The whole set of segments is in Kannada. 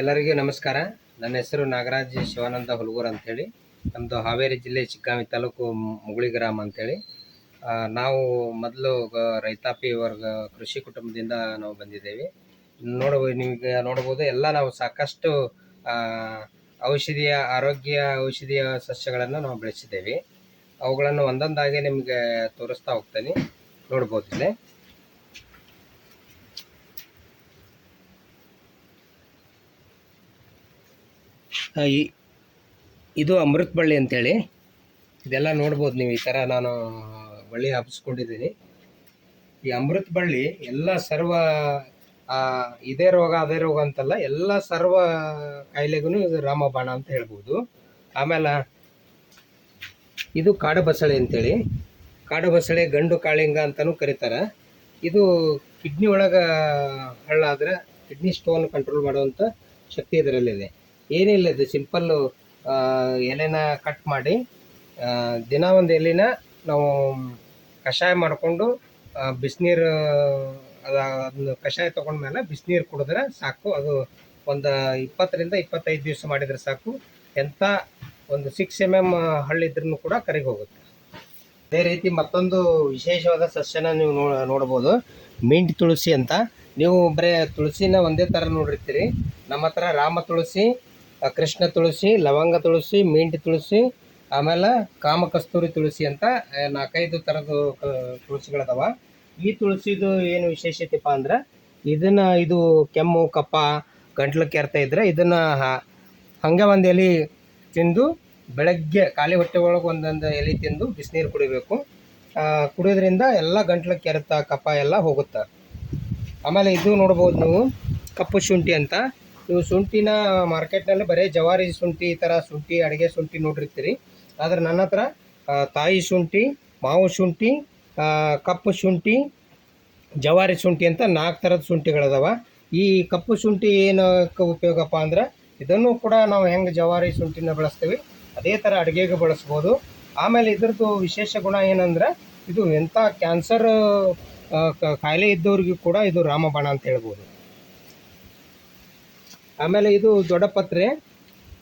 ಎಲ್ಲರಿಗೂ ನಮಸ್ಕಾರ. ನನ್ನ ಹೆಸರು ನಾಗರಾಜ್ ಶಿವಾನಂದ ಹುಲ್ಗೂರ್ ಅಂಥೇಳಿ ನಮ್ಮದು ಹಾವೇರಿ ಜಿಲ್ಲೆ ಚಿಕ್ಕಾಮಿ ತಾಲೂಕು ಮುಗುಳಿ ಗ್ರಾಮ ಅಂಥೇಳಿ ನಾವು ಮೊದಲು ರೈತಾಪಿ ವರ್ಗ, ಕೃಷಿ ಕುಟುಂಬದಿಂದ ನಾವು ಬಂದಿದ್ದೇವೆ. ನೋಡಬಹುದು ನಿಮಗೆ ನೋಡ್ಬೋದು, ಎಲ್ಲ ನಾವು ಸಾಕಷ್ಟು ಔಷಧಿಯ, ಆರೋಗ್ಯ ಔಷಧಿಯ ಸಸ್ಯಗಳನ್ನು ನಾವು ಬೆಳೆಸಿದ್ದೇವೆ. ಅವುಗಳನ್ನು ಒಂದೊಂದಾಗಿ ನಿಮಗೆ ತೋರಿಸ್ತಾ ಹೋಗ್ತೇನೆ. ನೋಡ್ಬೋದು ಈ ಇದು ಅಮೃತ ಬಳ್ಳಿ ಅಂತೇಳಿ. ಇದೆಲ್ಲ ನೋಡ್ಬೋದು ನೀವು ಈ ಥರ ನಾನು ಬಳ್ಳಿ ಹಬ್ಬಿಸ್ಕೊಂಡಿದ್ದೀನಿ ಈ ಅಮೃತ ಬಳ್ಳಿ ಎಲ್ಲ ಸರ್ವ ಇದೇ ರೋಗ ಅದೇ ರೋಗ ಅಂತಲ್ಲ, ಎಲ್ಲ ಸರ್ವ ಕಾಯಿಲೆಗೂ ಇದು ರಾಮಬಾಣ ಅಂತ ಹೇಳ್ಬೋದು. ಆಮೇಲೆ ಇದು ಕಾಡು ಬಸಳೆ ಅಂತೇಳಿ. ಕಾಡು ಬಸಳೆ ಗಂಡು ಕಾಳಿಂಗ ಅಂತಲೂ ಕರೀತಾರೆ. ಇದು ಕಿಡ್ನಿ ಒಳಗೆ ಹಳ್ಳಾದ್ರೆ ಕಿಡ್ನಿ ಸ್ಟೋನ್ ಕಂಟ್ರೋಲ್ ಮಾಡುವಂಥ ಶಕ್ತಿ ಇದರಲ್ಲಿದೆ. ಏನಿಲ್ಲ ಇದು ಸಿಂಪಲ್ಲು ಎಲೆನ ಕಟ್ ಮಾಡಿ ದಿನ ಒಂದು ಎಲೆನ ನಾವು ಕಷಾಯ ಮಾಡಿಕೊಂಡು ಬಿಸಿನೀರು, ಅದ ಅದನ್ನ ಕಷಾಯ ತೊಗೊಂಡ್ಮೇಲೆ ಬಿಸಿನೀರು ಕುಡಿದ್ರೆ ಸಾಕು. ಅದು ಒಂದು ಇಪ್ಪತ್ತರಿಂದ ಇಪ್ಪತ್ತೈದು ದಿವಸ ಮಾಡಿದರೆ ಸಾಕು. ಎಂಥ ಒಂದು ಸಿಕ್ಸ್ ಎಂ ಎಂ ಹಳ್ಳಿದ್ರೂ ಕೂಡ ಕರಿಗೆ ಹೋಗುತ್ತೆ. ಅದೇ ರೀತಿ ಮತ್ತೊಂದು ವಿಶೇಷವಾದ ಸಸ್ಯನ ನೀವು ನೋ, ನೋಡ್ಬೋದು. ಮಿಂಟ್ ತುಳಸಿ ಅಂತ. ನೀವು ಬರೀ ತುಳಸಿನ ಒಂದೇ ಥರ ನೋಡಿರ್ತೀರಿ. ನಮ್ಮ ಹತ್ರ ರಾಮ ತುಳಸಿ ಕೃಷ್ಣ ತುಳಸಿ, ಲವಂಗ ತುಳಸಿ ಮಿಂಟ್ ತುಳಸಿ, ಆಮೇಲೆ ಕಾಮಕಸ್ತೂರಿ ತುಳಸಿ ಅಂತ ನಾಲ್ಕೈದು ಥರದ್ದು ತುಳಸಿಗಳದಾವ. ಈ ತುಳಸಿದು ಏನು ವಿಶೇಷತೆಪ್ಪ ಅಂದ್ರೆ, ಇದನ್ನ ಇದು ಕೆಮ್ಮು, ಕಪ್ಪ, ಗಂಟ್ಲು ಕೆರ್ತಾ ಇದ್ರೆ ಇದನ್ನ ಹಂಗೆ ಒಂದು ಎಲೆ ತಿಂದು ಬೆಳಗ್ಗೆ ಖಾಲಿ ಹೊಟ್ಟೆ ಒಳಗೆ ಒಂದೊಂದು ಎಲೆ ತಿಂದು ಬಿಸಿನೀರು ಕುಡಿಬೇಕು. ಕುಡಿಯೋದ್ರಿಂದ ಎಲ್ಲ ಗಂಟ್ಲು ಕೆರೆತ ಕಫ ಎಲ್ಲ ಹೋಗುತ್ತೆ. ಆಮೇಲೆ ಇದು ನೋಡ್ಬೋದು ನೀವು ಕಪ್ಪು ಶುಂಠಿ ಅಂತ. ನೀವು ಶುಂಠಿನ ಮಾರ್ಕೆಟ್ನಲ್ಲಿ ಬರೀ ಜವಾರಿ ಶುಂಠಿ, ಈ ಥರ ಶುಂಠಿ, ಅಡುಗೆ ಶುಂಠಿ ನೋಡಿರ್ತೀರಿ. ಆದರೆ ನನ್ನ ಹತ್ರ ತಾಯಿ ಶುಂಠಿ, ಮಾವು ಶುಂಠಿ ಕಪ್ಪು ಶುಂಠಿ, ಜವಾರಿ ಶುಂಠಿ ಅಂತ ನಾಲ್ಕು ಥರದ ಶುಂಠಿಗಳದಾವ. ಈ ಕಪ್ಪು ಶುಂಠಿ ಏನಕ್ಕೆ ಉಪಯೋಗಪ್ಪ ಅಂದ್ರೆ, ಇದನ್ನು ಕೂಡ ನಾವು ಹೆಂಗೆ ಜವಾರಿ ಶುಂಠಿನ ಬಳಸ್ತೀವಿ, ಅದೇ ಥರ ಅಡುಗೆಗೆ ಬಳಸ್ಬೋದು. ಆಮೇಲೆ ಇದ್ರದ್ದು ವಿಶೇಷ ಗುಣ ಏನಂದ್ರೆ, ಇದು ಎಂಥ ಕ್ಯಾನ್ಸರ್ ಕಾಯಿಲೆ ಇದ್ದವ್ರಿಗೂ ಕೂಡ ಇದು ರಾಮಬಾಣ ಅಂತ ಹೇಳ್ಬೋದು. ಆಮೇಲೆ ಇದು ದೊಡ್ಡಪತ್ರೆ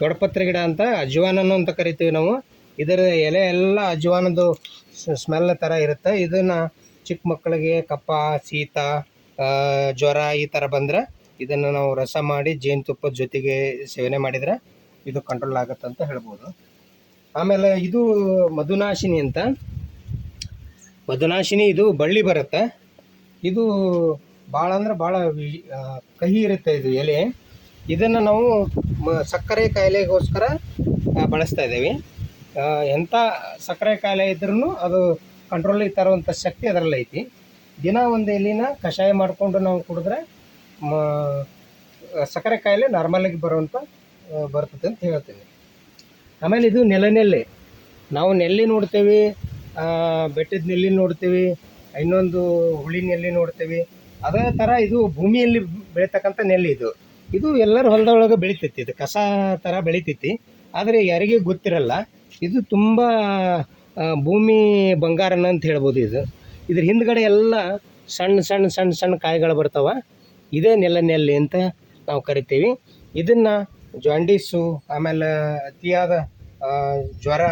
ದೊಡ್ಡಪತ್ರೆ ಗಿಡ ಅಂತ ಅಜ್ವಾನನು ಅಂತ ಕರಿತೀವಿ ನಾವು. ಇದರ ಎಲೆ ಎಲ್ಲ ಅಜ್ವಾನದ್ದು ಸ್ಮೆಲ್ ಥರ ಇರುತ್ತೆ. ಇದನ್ನು ಚಿಕ್ಕ ಮಕ್ಕಳಿಗೆ ಕಫ ಶೀತ ಜ್ವರ ಈ ಥರ ಬಂದರೆ ಇದನ್ನು ನಾವು ರಸ ಮಾಡಿ ಜೇನುತುಪ್ಪದ ಜೊತೆಗೆ ಸೇವನೆ ಮಾಡಿದರೆ ಇದು ಕಂಟ್ರೋಲ್ ಆಗುತ್ತೆ ಅಂತ ಹೇಳ್ಬೋದು. ಆಮೇಲೆ ಇದು ಮಧುನಾಶಿನಿ ಅಂತ. ಮಧುನಾಶಿನಿ ಇದು ಬಳ್ಳಿ ಬರುತ್ತೆ. ಇದು ಭಾಳ ಅಂದ್ರೆ ಭಾಳ ಕಹಿ ಇರುತ್ತೆ ಇದು ಎಲೆ. ಇದನ್ನು ನಾವು ಸಕ್ಕರೆ ಕಾಯಿಲೆಗೋಸ್ಕರ ಬಳಸ್ತಾ ಇದ್ದೀವಿ. ಎಂಥ ಸಕ್ಕರೆ ಕಾಯಿಲೆ ಇದ್ರೂ ಅದು ಕಂಟ್ರೋಲಿಗೆ ತರುವಂಥ ಶಕ್ತಿ ಅದರಲ್ಲಿ ಐತಿ. ದಿನ ಒಂದು ಎಲಿನ ಕಷಾಯ ಮಾಡಿಕೊಂಡು ನಾವು ಕುಡಿದ್ರೆ ಸಕ್ಕರೆ ಕಾಯಿಲೆ ನಾರ್ಮಲಾಗಿ ಬರುವಂಥ ಬರ್ತದೆ ಅಂತ ಹೇಳ್ತೀನಿ. ಆಮೇಲೆ ಇದು ನೆಲನೆಲ್ಲಿ ನಾವು ನೆಲ್ಲಿ ನೋಡ್ತೇವೆ ಬೆಟ್ಟದ ನೆಲ್ಲಿ ನೋಡ್ತೀವಿ, ಇನ್ನೊಂದು ಹುಳಿ ನೆಲ್ಲಿ ನೋಡ್ತೀವಿ. ಅದೇ ಥರ ಇದು ಭೂಮಿಯಲ್ಲಿ ಬೆಳೀತಕ್ಕಂಥ ನೆಲ್ಲಿ ಇದು. ಇದು ಎಲ್ಲರ ಹೊಲದೊಳಗೆ ಬೆಳಿತೈತಿ, ಇದು ಕಸ ಥರ ಬೆಳಿತೈತಿ. ಆದರೆ ಯಾರಿಗೆ ಗೊತ್ತಿರಲ್ಲ, ಇದು ತುಂಬ ಭೂಮಿ ಬಂಗಾರನ ಅಂತ ಹೇಳ್ಬೋದು ಇದು. ಇದ್ರ ಹಿಂದ್ಗಡೆ ಎಲ್ಲ ಸಣ್ಣ ಸಣ್ಣ ಸಣ್ಣ ಸಣ್ಣ ಕಾಯಿಗಳು ಬರ್ತಾವ. ಇದೇ ನೆಲ ನೆಲ್ಲಿ ಅಂತ ನಾವು ಕರಿತೀವಿ. ಇದನ್ನು ಜಾಂಡೀಸು ಆಮೇಲೆ ಅತಿಯಾದ ಜ್ವರ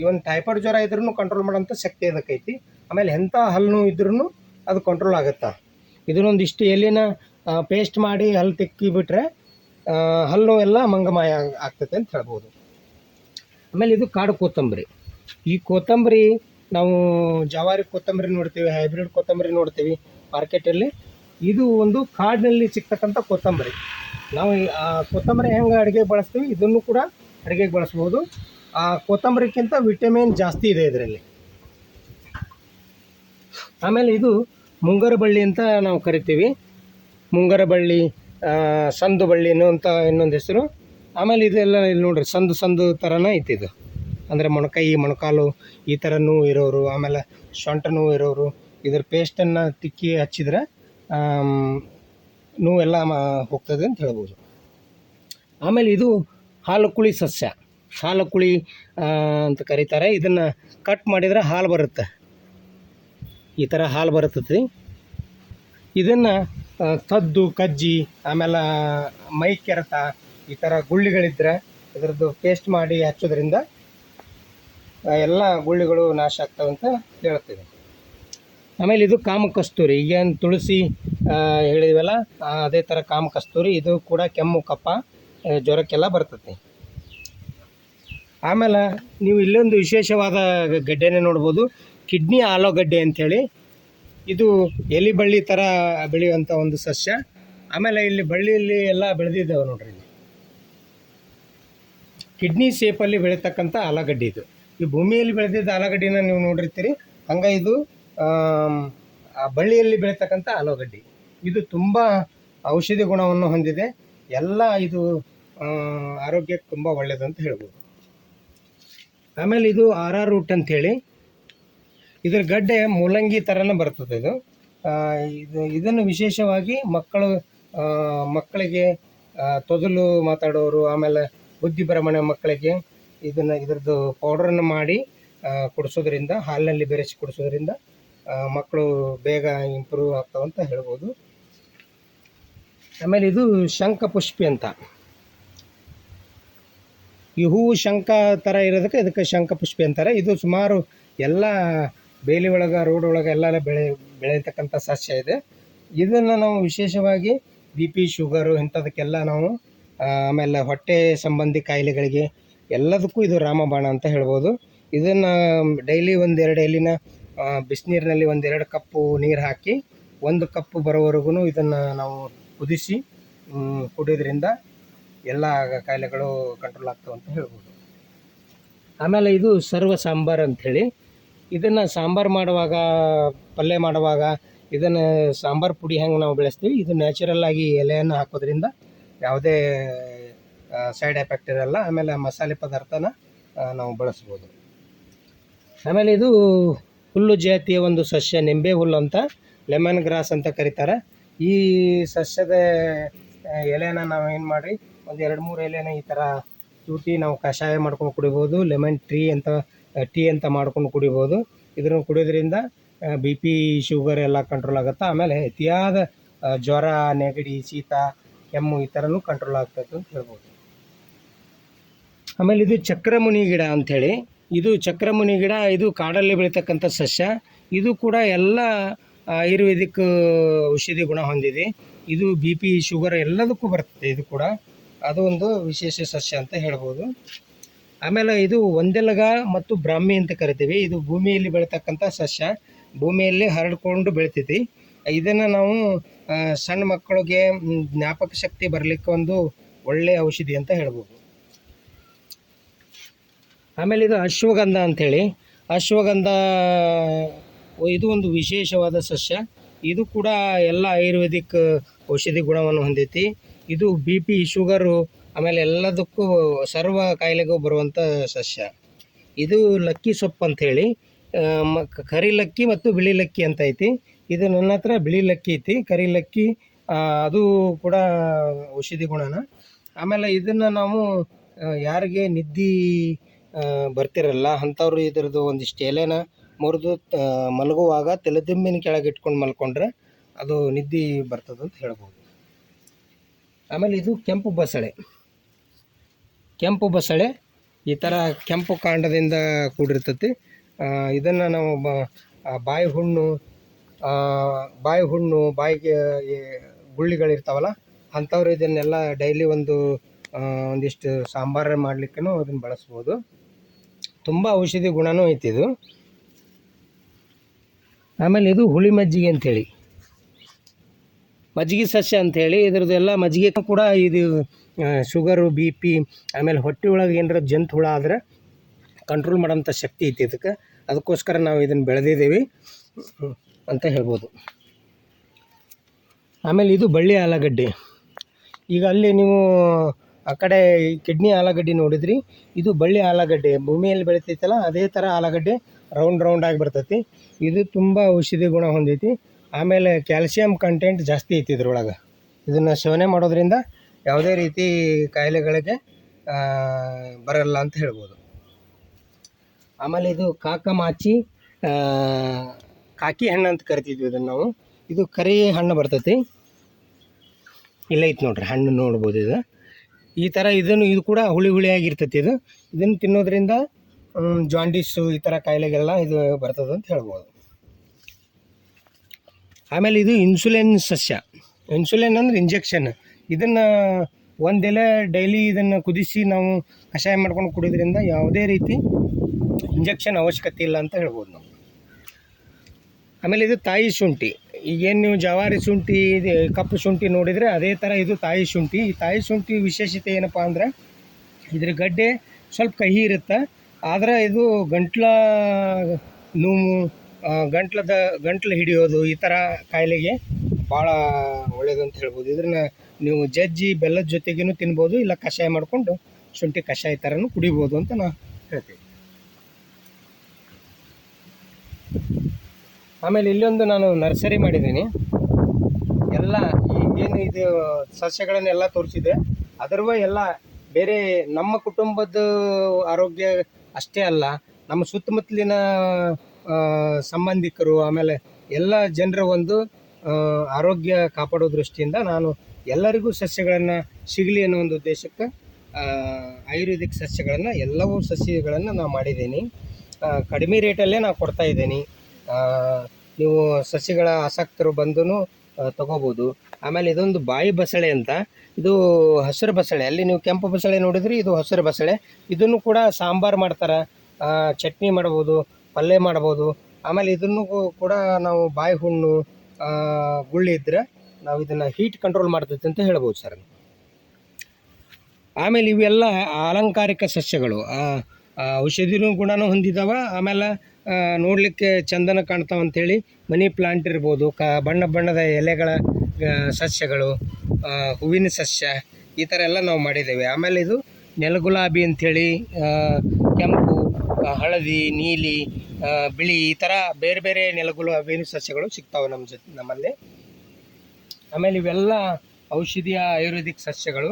ಇವನ್ ಟೈಫಾಯ್ಡ್ ಜ್ವರ ಇದ್ರೂ ಕಂಟ್ರೋಲ್ ಮಾಡೋಂಥ ಶಕ್ತಿ ಅದಕ್ಕೈತಿ. ಆಮೇಲೆ ಎಂಥ ಹಲ್ಲು ಇದ್ರೂ ಅದು ಕಂಟ್ರೋಲ್ ಆಗುತ್ತೆ? ಇದನ್ನೊಂದಿಷ್ಟು ಎಲ್ಲಿನ ಪೇಸ್ಟ್ ಮಾಡಿ ಹಲ್ಲು ತಿಕ್ಕಿ ಬಿಟ್ರೆ ಆ, ಹಲ್ಲು ಎಲ್ಲ ಮಂಗಮಾಯ ಆಗ್ತೈತೆ ಅಂತ ಹೇಳ್ಬೋದು. ಆಮೇಲೆ ಇದು ಕಾಡು ಕೊತ್ತಂಬರಿ ಈ ಕೊತ್ತಂಬರಿ ನಾವು ಜವಾರಿ ಕೊತ್ತಂಬರಿ ನೋಡ್ತೀವಿ ಹೈಬ್ರಿಡ್ ಕೊತ್ತಂಬರಿ ನೋಡ್ತೀವಿ ಮಾರ್ಕೆಟಲ್ಲಿ ಇದು ಒಂದು ಕಾಡಿನಲ್ಲಿ ಸಿಗ್ತಕ್ಕಂಥ ಕೊತ್ತಂಬರಿ ನಾವು ಆ ಕೊತ್ತಂಬರಿ ಹೆಂಗೆ ಅಡುಗೆಗೆ ಬಳಸ್ತೀವಿ ಇದನ್ನು ಕೂಡ ಅಡುಗೆಗೆ ಬಳಸ್ಬೋದು. ಆ ಕೊತ್ತಂಬರಿಕ್ಕಿಂತ ವಿಟಮಿನ್ ಜಾಸ್ತಿ ಇದೆ ಇದರಲ್ಲಿ. ಆಮೇಲೆ ಇದು ಮುಂಗಾರು ಬಳ್ಳಿ ಅಂತ ನಾವು ಕರಿತೀವಿ. ಮುಂಗರ ಬಳ್ಳಿ ಸಂದು ಬಳ್ಳಿ ಅಂತ ಇನ್ನೊಂದು ಹೆಸರು. ಆಮೇಲೆ ಇದೆಲ್ಲ ಇಲ್ಲಿ ನೋಡ್ರಿ, ಸಂದು ಸಂದು ಥರನೇ ಐತಿ ಇದು. ಅಂದರೆ ಮೊಣಕೈ, ಮೊಣಕಾಲು ಈ ಥರ ನೋವು ಇರೋರು, ಆಮೇಲೆ ಸೊಂಟ ನೋವು ಇರೋರು. ಇದ್ರ ಪೇಸ್ಟನ್ನು ತಿಕ್ಕಿ ಹಚ್ಚಿದ್ರೆ ನೋವೆಲ್ಲ ಹೋಗ್ತದೆ ಅಂತ ಹೇಳ್ಬೋದು. ಆಮೇಲೆ ಇದು ಹಾಲು ಕುಳಿ ಸಸ್ಯ. ಹಾಲು ಕುಳಿ ಅಂತ ಕರೀತಾರೆ. ಇದನ್ನು ಕಟ್ ಮಾಡಿದರೆ ಹಾಲು ಬರುತ್ತೆ. ಈ ಥರ ಹಾಲು ಬರುತ್ತೆ ಇದನ್ನು ಆ, ಕದ್ದು ಕಜ್ಜಿ ಆಮೇಲೆ ಮೈ ಕೆರೆತ ಈ ಥರ ಗುಳ್ಳಿಗಳಿದ್ರೆ ಇದರದ್ದು ಪೇಸ್ಟ್ ಮಾಡಿ ಹಚ್ಚೋದ್ರಿಂದ ಎಲ್ಲ ಗುಳ್ಳಿಗಳು ನಾಶ ಆಗ್ತವೆ ಅಂತ ಹೇಳ್ತೀವಿ ಆಮೇಲೆ ಇದು ಕಾಮ ಕಸ್ತೂರಿ. ಈಗೇನು ತುಳಸಿ ಹೇಳಿದ್ವಲ್ಲ ಅದೇ ಥರ ಕಾಮ ಕಸ್ತೂರಿ. ಇದು ಕೂಡ ಕೆಮ್ಮು ಕಪ್ಪ ಜ್ವರಕ್ಕೆಲ್ಲ ಬರ್ತೈತಿ ಆಮೇಲೆ ನೀವು ಇಲ್ಲೊಂದು ವಿಶೇಷವಾದ ಗಡ್ಡೆನೇ ನೋಡ್ಬೋದು. ಕಿಡ್ನಿ ಆಲೂಗಡ್ಡೆ ಅಂಥೇಳಿ ಇದು ಎಲಿ ಬಳ್ಳಿ ಥರ ಬೆಳೆಯುವಂಥ ಒಂದು ಸಸ್ಯ. ಆಮೇಲೆ ಇಲ್ಲಿ ಬಳ್ಳಿಯಲ್ಲಿ ಎಲ್ಲ ಬೆಳೆದಿದ್ದಾವೆ ನೋಡ್ರಿ ಇಲ್ಲಿ. ಕಿಡ್ನಿ ಶೇಪಲ್ಲಿ ಬೆಳೀತಕ್ಕಂಥ ಆಲೂಗಡ್ಡೆ ಇದು. ಈ ಭೂಮಿಯಲ್ಲಿ ಬೆಳೆದಿದ್ದ ಆಲೂಗಡ್ಡಿನ ನೀವು ನೋಡಿರ್ತೀರಿ. ಹಂಗೆ ಇದು ಬಳ್ಳಿಯಲ್ಲಿ ಬೆಳೀತಕ್ಕಂಥ ಆಲೂಗಡ್ಡೆ. ಇದು ತುಂಬ ಔಷಧಿ ಗುಣವನ್ನು ಹೊಂದಿದೆ. ಎಲ್ಲ ಇದು ಆರೋಗ್ಯಕ್ಕೆ ತುಂಬ ಒಳ್ಳೆಯದು ಅಂತ ಹೇಳ್ಬೋದು. ಆಮೇಲೆ ಇದು ಆರ್ ಆರ್ ರೂಟ್ ಅಂಥೇಳಿ ಇದ್ರ ಗಡ್ಡೆ ಮೂಲಂಗಿ ಥರನೇ ಬರ್ತದೆ ಇದು. ಇದು, ಇದನ್ನು ವಿಶೇಷವಾಗಿ ಮಕ್ಕಳು ಮಕ್ಕಳಿಗೆ ತೊದಲು ಮಾತಾಡೋರು, ಆಮೇಲೆ ಬುದ್ಧಿ ಭ್ರಮಣೆ ಮಕ್ಕಳಿಗೆ ಇದನ್ನು, ಇದ್ರದ್ದು ಪೌಡ್ರನ್ನು ಮಾಡಿ ಕೊಡಿಸೋದ್ರಿಂದ, ಹಾಲಿನಲ್ಲಿ ಬೆರೆಸಿ ಕೊಡಿಸೋದ್ರಿಂದ ಮಕ್ಕಳು ಬೇಗ ಇಂಪ್ರೂವ್ ಆಗ್ತಾವಂತ ಹೇಳ್ಬೋದು. ಆಮೇಲೆ ಇದು ಶಂಖ ಪುಷ್ಪಿ ಅಂತ. ಈ ಹೂವು ಶಂಖ ಥರ ಇರೋದಕ್ಕೆ ಇದಕ್ಕೆ ಶಂಖ ಪುಷ್ಪಿ ಅಂತಾರೆ. ಇದು ಸುಮಾರು ಎಲ್ಲ ಬೇಲಿ ಒಳಗೆ, ರೋಡ್ ಒಳಗೆ ಎಲ್ಲ ಬೆಳೆ ಬೆಳೆಯತಕ್ಕಂಥ ಸಸ್ಯ ಇದೆ. ಇದನ್ನು ನಾವು ವಿಶೇಷವಾಗಿ ಬಿ ಪಿ, ಶುಗರು ಇಂಥದಕ್ಕೆಲ್ಲ ನಾವು ಆಮೇಲೆ ಹೊಟ್ಟೆ ಸಂಬಂಧಿ ಕಾಯಿಲೆಗಳಿಗೆ ಎಲ್ಲದಕ್ಕೂ ಇದು ರಾಮಬಾಣ ಅಂತ ಹೇಳ್ಬೋದು. ಇದನ್ನು ಡೈಲಿ ಒಂದೆರಡು ಎಲ್ಲಿನ ಬಿಸಿನೀರಿನಲ್ಲಿ ಒಂದೆರಡು ಕಪ್ಪು ನೀರು ಹಾಕಿ ಒಂದು ಕಪ್ಪು ಬರೋವರೆಗೂ ಇದನ್ನು ನಾವು ಕುದಿಸಿ ಕುಡಿಯೋದ್ರಿಂದ ಎಲ್ಲ ಕಾಯಿಲೆಗಳು ಕಂಟ್ರೋಲ್ ಆಗ್ತವೆ ಅಂತ ಹೇಳ್ಬೋದು. ಆಮೇಲೆ ಇದು ಸರ್ವ ಸಾಂಬಾರ್ ಅಂಥೇಳಿ. ಇದನ್ನು ಸಾಂಬಾರು ಮಾಡುವಾಗ, ಪಲ್ಯ ಮಾಡುವಾಗ, ಇದನ್ನು ಸಾಂಬಾರು ಪುಡಿ ಹೆಂಗೆ ನಾವು ಬೆಳೆಸ್ತೀವಿ, ಇದು ನ್ಯಾಚುರಲ್ ಆಗಿ ಎಲೆಯನ್ನು ಹಾಕೋದ್ರಿಂದ ಯಾವುದೇ ಸೈಡ್ ಎಫೆಕ್ಟ್ ಇರಲ್ಲ. ಆಮೇಲೆ ಮಸಾಲೆ ಪದಾರ್ಥನ ನಾವು ಬಳಸ್ಬೋದು. ಆಮೇಲೆ ಇದು ಹುಲ್ಲು ಜಾತಿಯ ಒಂದು ಸಸ್ಯ, ನಿಂಬೆ ಹುಲ್ಲು ಅಂತ ಲೆಮನ್ ಗ್ರಾಸ್ ಅಂತ ಕರೀತಾರೆ. ಈ ಸಸ್ಯದ ಎಲೆನ ನಾವು ಏನು ಮಾಡಿ ಒಂದು ಎರಡು ಮೂರು ಎಲೆನ ಈ ಥರ ಚೂಟಿ ನಾವು ಕಷಾಯ ಮಾಡ್ಕೊಂಡು ಕುಡಿಬೋದು. ಲೆಮನ್ ಟ್ರೀ ಅಂತ ಟೀ ಅಂತ ಮಾಡ್ಕೊಂಡು ಕುಡಿಬೋದು. ಇದನ್ನು ಕುಡಿಯೋದ್ರಿಂದ ಬಿ ಪಿ ಶುಗರ್ ಎಲ್ಲ ಕಂಟ್ರೋಲ್ ಆಗುತ್ತೆ? ಆಮೇಲೆ ಅತಿಯಾದ ಜ್ವರ, ನೆಗಡಿ, ಶೀತ, ಕೆಮ್ಮು ಈ ಥರನೂ ಕಂಟ್ರೋಲ್ ಆಗ್ತದೆ ಅಂತ ಹೇಳ್ಬೋದು. ಆಮೇಲೆ ಇದು ಚಕ್ರಮುನಿ ಗಿಡ ಅಂಥೇಳಿ. ಇದು ಚಕ್ರಮುನಿ ಗಿಡ, ಇದು ಕಾಡಲ್ಲಿ ಬೆಳೀತಕ್ಕಂಥ ಸಸ್ಯ. ಇದು ಕೂಡ ಎಲ್ಲ ಆಯುರ್ವೇದಿಕ್, ಔಷಧಿ ಗುಣ ಹೊಂದಿದೆ. ಇದು ಬಿ ಪಿ ಶುಗರ್ ಎಲ್ಲದಕ್ಕೂ ಬರ್ತದೆ ಇದು ಕೂಡ. ಅದು ಒಂದು ವಿಶೇಷ ಸಸ್ಯ ಅಂತ ಹೇಳ್ಬೋದು. ಆಮೇಲೆ ಇದು ಒಂದೆಲಗ ಮತ್ತು ಬ್ರಾಹ್ಮಿ ಅಂತ ಕರಿತೀವಿ. ಇದು ಭೂಮಿಯಲ್ಲಿ ಬೆಳೀತಕ್ಕಂಥ ಸಸ್ಯ. ಭೂಮಿಯಲ್ಲಿ ಹರಡ್ಕೊಂಡು ಬೆಳಿತೈತಿ. ಇದನ್ನು ನಾವು ಸಣ್ಣ ಮಕ್ಕಳಿಗೆ ಜ್ಞಾಪಕ ಶಕ್ತಿ ಬರಲಿಕ್ಕೆ ಒಂದು ಒಳ್ಳೆಯ ಔಷಧಿ ಅಂತ ಹೇಳ್ಬೋದು. ಆಮೇಲೆ ಇದು ಅಶ್ವಗಂಧ ಅಂಥೇಳಿ. ಅಶ್ವಗಂಧ, ಇದು ಒಂದು ವಿಶೇಷವಾದ ಸಸ್ಯ. ಇದು ಕೂಡ ಎಲ್ಲ ಆಯುರ್ವೇದಿಕ್ ಔಷಧಿ ಗುಣವನ್ನು ಹೊಂದೈತಿ. ಇದು ಬಿ ಪಿ ಶುಗರು ಆಮೇಲೆ ಎಲ್ಲದಕ್ಕೂ ಸರ್ವ ಕಾಯಿಲೆಗೂ ಬರುವಂಥ ಸಸ್ಯ. ಇದು ಲಕ್ಕಿ ಸೊಪ್ಪು ಅಂಥೇಳಿ ಮ ಕರಿ ಲಕ್ಕಿ ಮತ್ತು ಬಿಳಿ ಲಕ್ಕಿ ಅಂತ ಐತಿ. ಇದು ನನ್ನ ಹತ್ರ ಬಿಳಿ ಲಕ್ಕಿ ಐತಿ. ಕರಿ ಲಕ್ಕಿ ಅದು ಕೂಡ ಔಷಧಿ ಗುಣನ. ಆಮೇಲೆ ಇದನ್ನು ನಾವು ಯಾರಿಗೆ ನಿದ್ದೆ ಬರ್ತಿರಲ್ಲ, ಅಂಥವ್ರು ಇದ್ರದ್ದು ಒಂದಿಷ್ಟು ಎಲೆನ ಮುರಿದು ಮಲಗುವಾಗ ತಲೆದಿಂಬಿನ ಕೆಳಗೆ ಇಟ್ಕೊಂಡು ಮಲ್ಕೊಂಡ್ರೆ ಅದು ನಿದ್ದೆ ಬರ್ತದಂತ ಹೇಳ್ಬೋದು. ಆಮೇಲೆ ಇದು ಕೆಂಪು ಬಸಳೆ. ಕೆಂಪು ಬಸಳೆ ಈ ಥರ ಕೆಂಪು ಕಾಂಡದಿಂದ ಕೂಡಿರ್ತತಿ. ಇದನ್ನು ನಾವು ಬಾಯಿ ಹುಣ್ಣು ಬಾಯಿ ಹುಣ್ಣು, ಬಾಯಿಗೆ ಗುಳ್ಳಿಗಳಿರ್ತಾವಲ್ಲ, ಅಂಥವ್ರು ಇದನ್ನೆಲ್ಲ ಡೈಲಿ ಒಂದು ಒಂದಿಷ್ಟು ಸಾಂಬಾರು ಮಾಡಲಿಕ್ಕೂ ಅದನ್ನು ಬಳಸ್ಬೋದು. ತುಂಬ ಔಷಧಿ ಗುಣನೂ ಐತಿದು ಆಮೇಲೆ ಇದು ಹುಳಿ ಮಜ್ಜಿಗೆ ಅಂಥೇಳಿ ಮಜ್ಜಿಗೆ ಸಸ್ಯ ಅಂಥೇಳಿ ಇದ್ರದ್ದೆಲ್ಲ ಮಜ್ಜಿಗೆ ಕೂಡ ಇದು ಶುಗರು ಬಿ ಪಿ ಆಮೇಲೆ ಹೊಟ್ಟೆ ಒಳಗೆ ಏನಾರ ಜಂತು ಹುಳ ಆದ್ರೆ ಕಂಟ್ರೋಲ್ ಮಾಡೋಂಥ ಶಕ್ತಿ ಐತಿ ಇದಕ್ಕೆ. ಅದಕ್ಕೋಸ್ಕರ ನಾವು ಇದನ್ನು ಬೆಳೆದಿದ್ದೀವಿ ಅಂತ ಹೇಳ್ಬೋದು. ಆಮೇಲೆ ಇದು ಬಳ್ಳಿ ಆಲೂಗಡ್ಡೆ. ಈಗ ಅಲ್ಲಿ ನೀವು ಆ ಕಡೆ ಕಿಡ್ನಿ ಆಲೂಗಡ್ಡೆ ನೋಡಿದ್ರಿ, ಇದು ಬಳ್ಳಿ ಆಲೂಗಡ್ಡೆ. ಭೂಮಿಯಲ್ಲಿ ಬೆಳಿತೈತಲ್ಲ, ಅದೇ ಥರ ಆಲೂಗಡ್ಡೆ ರೌಂಡ್ ರೌಂಡ್ ಆಗಿ ಬರ್ತೈತಿ. ಇದು ತುಂಬ ಔಷಧಿ ಗುಣ ಹೊಂದೈತಿ. ಆಮೇಲೆ ಕ್ಯಾಲ್ಸಿಯಂ ಕಂಟೆಂಟ್ ಜಾಸ್ತಿ ಐತಿ ಇದ್ರೊಳಗೆ. ಇದನ್ನು ಸೇವನೆ ಮಾಡೋದ್ರಿಂದ ಯಾವುದೇ ರೀತಿ ಕಾಯಿಲೆಗಳಿಗೆ ಬರಲ್ಲ ಅಂತ ಹೇಳ್ಬೋದು. ಆಮೇಲೆ ಇದು ಕಾಕಮಾಚಿ ಕಾಕಿ ಹಣ್ಣು ಅಂತ ಕರಿತಿದ್ವಿ ಇದನ್ನು ನಾವು. ಇದು ಕರಿ ಹಣ್ಣು ಬರ್ತೈತಿ. ಇಲ್ಲ ಐತೆ ನೋಡ್ರಿ, ಹಣ್ಣು ನೋಡ್ಬೋದು ಇದು. ಈ ಥರ ಇದನ್ನು, ಇದು ಕೂಡ ಹುಳಿ ಹುಳಿಯಾಗಿರ್ತೈತಿ ಇದು. ಇದನ್ನು ತಿನ್ನೋದ್ರಿಂದ ಜಾಂಡೀಸು ಈ ಥರ ಕಾಯಿಲೆಗೆಲ್ಲ ಇದು ಬರ್ತದೆ ಅಂತ ಹೇಳ್ಬೋದು. ಆಮೇಲೆ ಇದು ಇನ್ಸುಲಿನ್ ಸಸ್ಯ. ಇನ್ಸುಲಿನ್ ಅಂದ್ರೆ ಇಂಜೆಕ್ಷನ್ ಇದನ್ನು ಒಂದೆಲೆ ಡೈಲಿ ಇದನ್ನು ಕುದಿಸಿ ನಾವು ಕಷಾಯ ಮಾಡ್ಕೊಂಡು ಕುಡಿಯೋದ್ರಿಂದ ಯಾವುದೇ ರೀತಿ ಇಂಜೆಕ್ಷನ್ ಅವಶ್ಯಕತೆ ಇಲ್ಲ ಅಂತ ಹೇಳ್ಬೋದು ನಾವು. ಆಮೇಲೆ ಇದು ತಾಯಿ ಶುಂಠಿ. ಈಗೇನು ನೀವು ಜವಾರಿ ಶುಂಠಿ, ಕಪ್ಪು ಶುಂಠಿ ನೋಡಿದರೆ ಅದೇ ಥರ ಇದು ತಾಯಿ ಶುಂಠಿ. ಈ ತಾಯಿ ಶುಂಠಿ ವಿಶೇಷತೆ ಏನಪ್ಪ ಅಂದ್ರೆ ಇದ್ರ ಗಡ್ಡೆ ಸ್ವಲ್ಪ ಕಹಿ ಇರುತ್ತೆ, ಆದರೆ ಇದು ಗಂಟ್ಲ, ನೋವು ಗಂಟ್ಲದ, ಗಂಟ್ಲು ಹಿಡಿಯೋದು ಈ ಥರ ಕಾಯಿಲೆಗೆ ಭಾಳ ಒಳ್ಳೆಯದು ಅಂತ ಹೇಳ್ಬೋದು. ಇದನ್ನ ನೀವು ಜಜ್ಜಿ ಬೆಲ್ಲದ ಜೊತೆಗೇನು ತಿನ್ಬೋದು, ಇಲ್ಲ ಕಷಾಯ ಮಾಡಿಕೊಂಡು ಶುಂಠಿ ಕಷಾಯ ಥರನೂ ಕುಡಿಬೋದು ಅಂತ ನಾ ಹೇಳ್ತೀನಿ. ಆಮೇಲೆ ಇಲ್ಲೊಂದು ನಾನು ನರ್ಸರಿ ಮಾಡಿದ್ದೀನಿ. ಎಲ್ಲ ಏನು ಇದು ಸಸ್ಯಗಳನ್ನೆಲ್ಲ ತೋರಿಸಿದೆ. ಅದರವ ಎಲ್ಲ ಬೇರೆ ನಮ್ಮ ಕುಟುಂಬದ ಆರೋಗ್ಯ ಅಷ್ಟೇ ಅಲ್ಲ, ನಮ್ಮ ಸುತ್ತಮುತ್ತಲಿನ ಸಂಬಂಧಿಕರು, ಆಮೇಲೆ ಎಲ್ಲ ಜನರ ಒಂದು ಆರೋಗ್ಯ ಕಾಪಾಡೋ ದೃಷ್ಟಿಯಿಂದ ನಾನು ಎಲ್ಲರಿಗೂ ಸಸ್ಯಗಳನ್ನು ಸಿಗಲಿ ಅನ್ನೋ ಒಂದು ಉದ್ದೇಶಕ್ಕೆ ಆಯುರ್ವೇದಿಕ್ ಸಸ್ಯಗಳನ್ನು, ಎಲ್ಲವೂ ಸಸ್ಯಗಳನ್ನು ನಾನು ಮಾಡಿದ್ದೀನಿ. ಕಡಿಮೆ ರೇಟಲ್ಲೇ ನಾನು ಕೊಡ್ತಾ ಇದ್ದೀನಿ. ನೀವು ಸಸ್ಯಗಳ ಆಸಕ್ತರು ಬಂದು ತಗೋಬೋದು. ಆಮೇಲೆ ಇದೊಂದು ಬಾಯಿ ಬಸಳೆ ಅಂತ. ಇದು ಹಸಿರು ಬಸಳೆ. ಅಲ್ಲಿ ನೀವು ಕೆಂಪು ಬಸಳೆ ನೋಡಿದ್ರಿ, ಇದು ಹಸಿರು ಬಸಳೆ. ಇದನ್ನು ಕೂಡ ಸಾಂಬಾರು ಮಾಡ್ತಾರೆ. ಚಟ್ನಿ ಮಾಡ್ಬೋದು. ಪಲ್ಯ ಮಾಡ್ಬೋದು. ಆಮೇಲೆ ಇದನ್ನು ಕೂಡ ನಾವು ಬಾಯಿ ಹುಣ್ಣು ಗುಳ್ಳಿ ಇದ್ದರೆ ನಾವು ಇದನ್ನು ಹೀಟ್ ಕಂಟ್ರೋಲ್ ಮಾಡ್ತೈತೆ ಅಂತ ಹೇಳ್ಬೋದು ಸರ್ ಆಮೇಲೆ ಇವೆಲ್ಲ ಅಲಂಕಾರಿಕ ಸಸ್ಯಗಳು. ಔಷಧಿನೂ ಗುಣನೂ ಹೊಂದಿದಾವ. ಆಮೇಲೆ ನೋಡಲಿಕ್ಕೆ ಚಂದನ ಕಾಣ್ತಾವ ಅಂಥೇಳಿ ಮನಿ ಪ್ಲಾಂಟ್ ಇರ್ಬೋದು. ಕ, ಬಣ್ಣ ಬಣ್ಣದ ಎಲೆಗಳ ಸಸ್ಯಗಳು ಹೂವಿನ ಸಸ್ಯ, ಈ ಥರ ಎಲ್ಲ ನಾವು ಮಾಡಿದ್ದೇವೆ. ಆಮೇಲೆ ಇದು ನೆಲಗುಲಾಬಿ ಅಂಥೇಳಿ ಕೆಂಪು ಹಳದಿ, ನೀಲಿ ಬಿಳಿ ಈ ಥರ ಬೇರೆ ಬೇರೆ ನೆಲಗುಲಾಬಿನ ಸಸ್ಯಗಳು ಸಿಗ್ತಾವೆ ನಮ್ಮ ಜೊತೆ ನಮ್ಮಲ್ಲಿ. ಆಮೇಲೆ ಇವೆಲ್ಲ ಔಷಧಿಯ ಆಯುರ್ವೇದಿಕ್ ಸಸ್ಯಗಳು.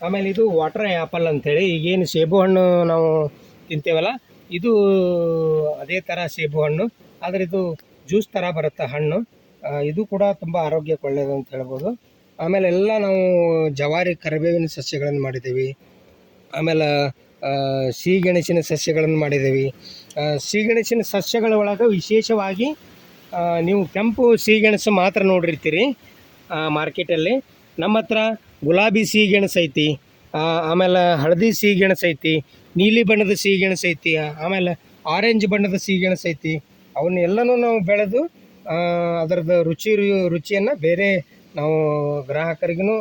ಆಮೇಲೆ ಇದು ವಾಟರ್ ಆ್ಯಪಲ್ ಅಂತೇಳಿ, ಈಗೇನು ಸೇಬು ಹಣ್ಣು ನಾವು ತಿಂತೇವಲ್ಲ, ಇದು ಅದೇ ಥರ ಸೇಬು ಹಣ್ಣು ಆದರೆ ಇದು ಜ್ಯೂಸ್ ಥರ ಬರುತ್ತೆ ಹಣ್ಣು. ಇದು ಕೂಡ ತುಂಬ ಆರೋಗ್ಯಕ್ಕೆ ಒಳ್ಳೆಯದು ಅಂತ ಹೇಳ್ಬೋದು. ಆಮೇಲೆ ಎಲ್ಲ ನಾವು ಜವಾರಿ, ಕರಿಬೇವಿನ ಸಸ್ಯಗಳನ್ನು ಮಾಡಿದ್ದೀವಿ. ಆಮೇಲೆ ಸಿಹಿಗೆಣಸಿನ ಸಸ್ಯಗಳನ್ನು ಮಾಡಿದ್ದೀವಿ. ಸಿಹಿ ಸಿಹಿಗೆಣಸಿನ ಸಸ್ಯಗಳ ಒಳಗೆ ವಿಶೇಷವಾಗಿ ನೀವು ಕೆಂಪು ಸಿಹಿಗೆಣಸು ಮಾತ್ರ ನೋಡಿರ್ತೀರಿ ಮಾರ್ಕೆಟಲ್ಲಿ ನಮ್ಮ ಹತ್ರ ಗುಲಾಬಿ ಸಿಹಿಗೆಣಸು ಐತಿ ಆಮೇಲೆ ಹಳದಿ ಸಿಹಿಗೆಣಸು ಐತಿ, ನೀಲಿ ಬಣ್ಣದ ಸಿಹಿಗೆಣಸು ಐತಿ ಆಮೇಲೆ ಆರೆಂಜ್ ಬಣ್ಣದ ಸಿಹಿಗೆಣಸು ಐತಿ. ಅವನ್ನೆಲ್ಲನೂ ನಾವು ಬೆಳೆದು ಅದರದ್ದು ರುಚಿ, ರುಚಿಯನ್ನು ಬೇರೆ ನಾವು ಗ್ರಾಹಕರಿಗೂ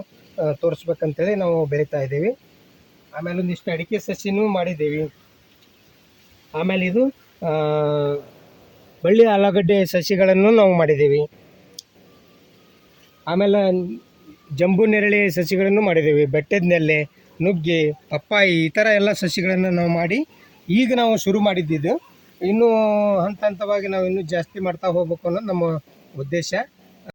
ತೋರಿಸ್ಬೇಕಂತೇಳಿ ನಾವು ಬೆಳೀತಾ ಇದ್ದೀವಿ. ಆಮೇಲೆ ಒಂದಿಷ್ಟು ಅಡಿಕೆ ಸಸಿನೂ ಮಾಡಿದ್ದೀವಿ. ಆಮೇಲೆ ಇದು ಬಳ್ಳಿ ಆಲೂಗಡ್ಡೆ ಸಸಿಗಳನ್ನು ನಾವು ಮಾಡಿದ್ದೀವಿ. ಆಮೇಲೆ ಜಂಬು ನೆರಳಿ ಸಸಿಗಳನ್ನು ಮಾಡಿದ್ದೀವಿ. ಬೆಟ್ಟದ ನೆಲ್ಲೆ ನುಗ್ಗೆ, ಪಪ್ಪಾಯಿ ಈ ಥರ ಎಲ್ಲ ಸಸಿಗಳನ್ನು ನಾವು ಮಾಡಿ ಈಗ ನಾವು ಶುರು ಮಾಡಿದ್ದಿದ್ದು ಇನ್ನೂ ಹಂತ ಹಂತವಾಗಿ ನಾವು ಇನ್ನೂ ಜಾಸ್ತಿ ಮಾಡ್ತಾ ಹೋಗ್ಬೇಕು ಅನ್ನೋದು ನಮ್ಮ ಉದ್ದೇಶ.